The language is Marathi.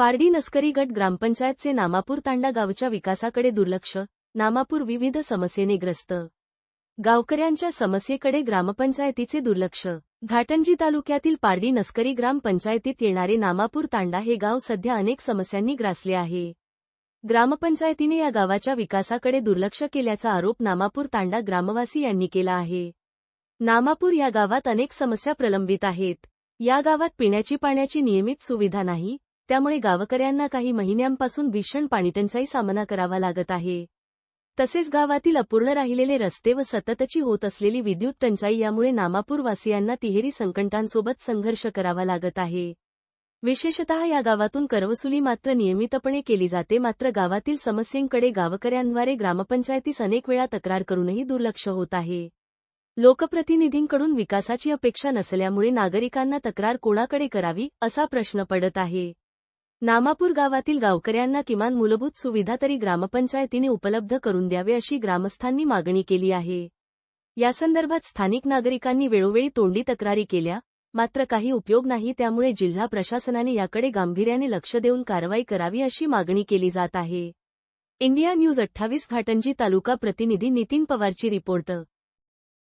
पारडी नस्करी गट ग्रामपंचायतचे नामापूर तांडा गावच्या विकासाकडे दुर्लक्ष नामापूर विविध समस्येने ग्रस्त. गावकऱ्यांच्या समस्येकडे ग्रामपंचायतीचे दुर्लक्ष. घाटंजी तालुक्यातील पारडी नस्करी ग्रामपंचायतीत येणारे नामापूर तांडा हे गाव सध्या अनेक समस्यांनी ग्रासले आहे. ग्रामपंचायतीने या गावाच्या विकासाकडे दुर्लक्ष केल्याचा आरोप नामापूर तांडा ग्रामवासी यांनी केला आहे. नामापूर या गावात अनेक समस्या प्रलंबित आहेत. या गावात पिण्याची पाण्याची नियमित सुविधा नाही त्यामुळे गावकऱ्यांना काही महिन्यांपासून भीषण पाणीटंचाई सामना करावा लागत आहे. तसेच गावातील अपूर्ण राहिलेले रस्ते व सततची होत असलेली विद्युत टंचाई यामुळे नामापूरवासियांना तिहेरी संकटांसोबत संघर्ष करावा लागत आहे. विशेषतः या गावातून करवसुली मात्र नियमितपणे केली जाते मात्र गावातील समस्येंकडे गावकऱ्यांद्वारे ग्रामपंचायतीस अनेक वेळा तक्रार करूनही दुर्लक्ष होत आहे. लोकप्रतिनिधींकडून विकासाची अपेक्षा नसल्यामुळे नागरिकांना तक्रार कोणाकडे करावी असा प्रश्न पडत आहे. नामापूर गावातील गावकऱ्यांना किमान मूलभूत सुविधा तरी ग्रामपंचायतीने उपलब्ध करून द्यावे अशी ग्रामस्थांनी मागणी केली आहे. यासंदर्भात स्थानिक नागरिकांनी वेळोवेळी तोंडी तक्रारी केल्या मात्र काही उपयोग नाही त्यामुळे जिल्हा प्रशासनाने याकडे गांभीर्याने लक्ष देऊन कारवाई करावी अशी मागणी केली जात आहे. इंडिया न्यूज अठ्ठावीस घाटंजी तालुका प्रतिनिधी नितीन पवारची रिपोर्ट